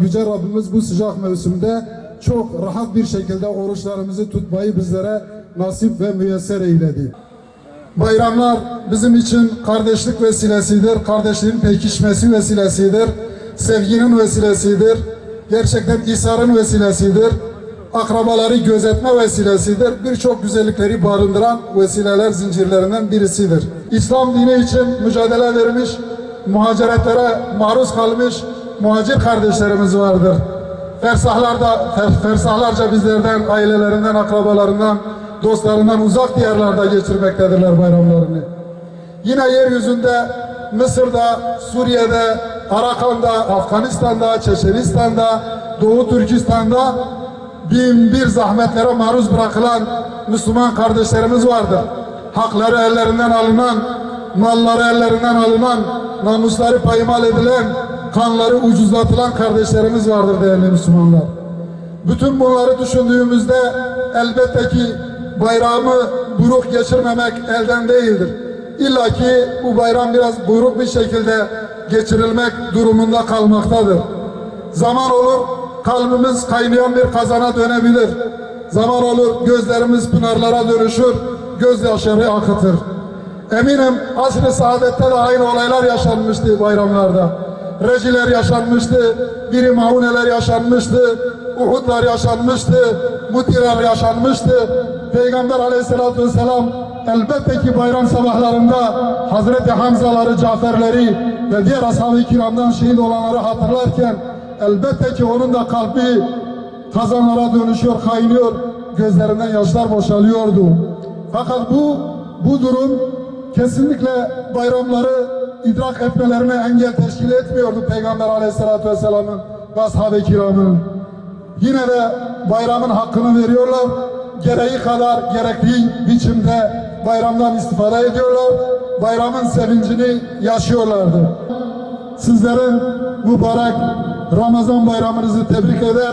Yüce Rabbimiz bu sıcak mevsimde çok rahat bir şekilde oruçlarımızı tutmayı bizlere nasip ve müyesser eyledi. Bayramlar bizim için kardeşlik vesilesidir, kardeşliğin pekişmesi vesilesidir, sevginin vesilesidir, gerçekten İsa'nın vesilesidir, akrabaları gözetme vesilesidir, birçok güzellikleri barındıran vesileler zincirlerinden birisidir. İslam dini için mücadele vermiş, muhaceretlere maruz kalmış muhacir kardeşlerimiz vardır. Fersahlarda, fer- fersahlarca bizlerden, ailelerinden, akrabalarından, dostlarından uzak diyarlarda geçirmektedirler bayramlarını. Yine yeryüzünde Mısır'da, Suriye'de, Arakan'da, Afganistan'da, Çeçenistan'da, Doğu Türkistan'da bin bir zahmetlere maruz bırakılan Müslüman kardeşlerimiz vardır. Hakları ellerinden alınan, malları ellerinden alınan, namusları paymal edilen, kanları ucuzlatılan kardeşlerimiz vardır değerli Müslümanlar. Bütün bunları düşündüğümüzde elbette ki bayramı buruk geçirmemek elden değildir. İlla ki bu bayram biraz buyruk bir şekilde geçirilmek durumunda kalmaktadır. Zaman olur kalbimiz kaynayan bir kazana dönebilir. Zaman olur gözlerimiz pınarlara dönüşür, gözyaşları akıtır. Eminim asr-ı saadette de aynı olaylar yaşanmıştı bayramlarda. Reciler yaşanmıştı, biri mauneler yaşanmıştı, Uhudlar yaşanmıştı, Mutiler yaşanmıştı. Peygamber aleyhissalatü vesselam elbette ki bayram sabahlarında Hazreti Hamzaları, Caferleri ve diğer ashab-ı kiramdan şehit olanları hatırlarken elbette ki onun da kalbi kazanlara dönüşüyor, kaynıyor, gözlerinden yaşlar boşalıyordu. Fakat bu bu durum kesinlikle bayramları idrak etmelerine engel teşkil etmiyordu Peygamber Aleyhisselatü Vesselam'ın ve ashab-ı kiramın. Yine de bayramın hakkını veriyorlar. Gereği kadar gerektiği biçimde bayramdan istifade ediyorlar. Bayramın sevincini yaşıyorlardı. Sizlerin mübarek Ramazan bayramınızı tebrik eder.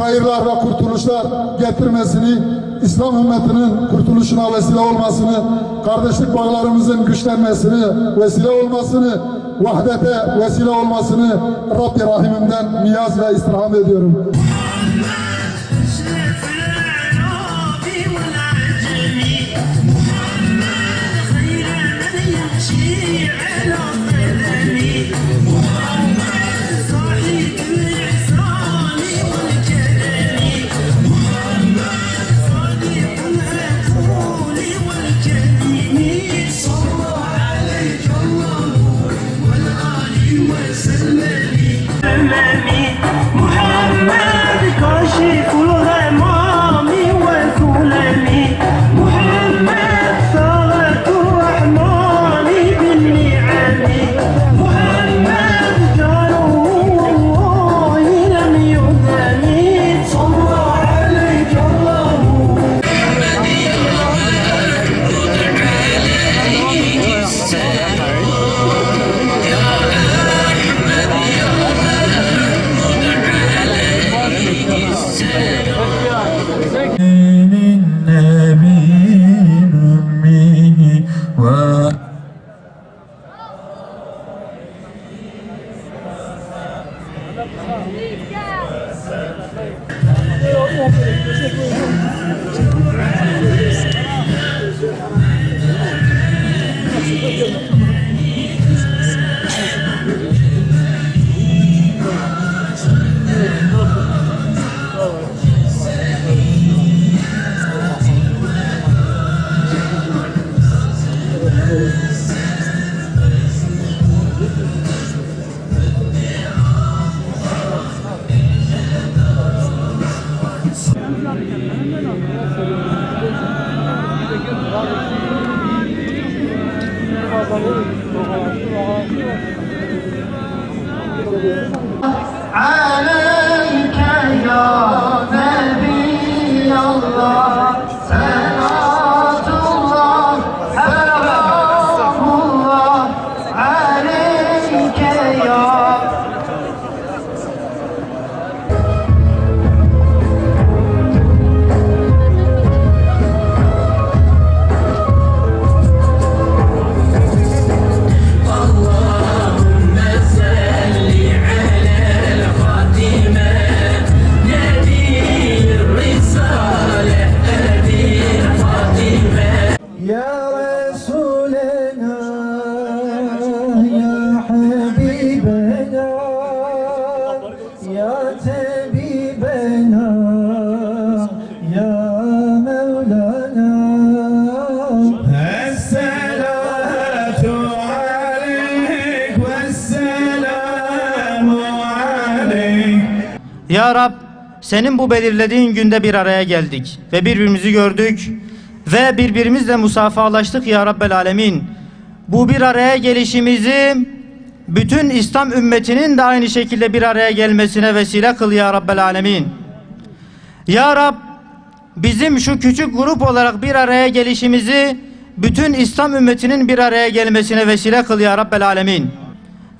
Hayırlar ve kurtuluşlar getirmesini, İslam ümmetinin kurtuluşuna vesile olmasını, kardeşlik bağlarımızın güçlenmesini, vesile olmasını, vahdete vesile olmasını Rabbi Rahim'imden niyaz ve istirham ediyorum. you were sitting there. 在这里不见不 على Ya Rab senin bu belirlediğin günde bir araya geldik ve birbirimizi gördük ve birbirimizle musafahalaştık ya Rabbel Alemin. Bu bir araya gelişimizi bütün İslam ümmetinin de aynı şekilde bir araya gelmesine vesile kıl ya Rabbel Alemin. Ya Rab bizim şu küçük grup olarak bir araya gelişimizi bütün İslam ümmetinin bir araya gelmesine vesile kıl ya Rabbel Alemin.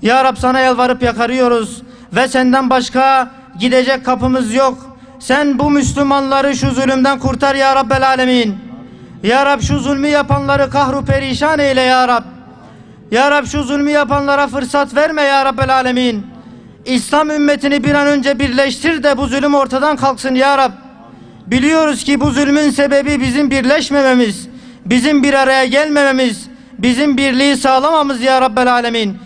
Ya Rab sana yalvarıp yakarıyoruz ve senden başka gidecek kapımız yok. Sen bu Müslümanları şu zulümden kurtar ya Rabbel Alemin. Ya Rab şu zulmü yapanları kahru perişan eyle ya Rab. Ya Rab şu zulmü yapanlara fırsat verme ya Rabbel Alemin. İslam ümmetini bir an önce birleştir de bu zulüm ortadan kalksın ya Rab. Biliyoruz ki bu zulmün sebebi bizim birleşmememiz, bizim bir araya gelmememiz, bizim birliği sağlamamız ya Rabbel Alemin.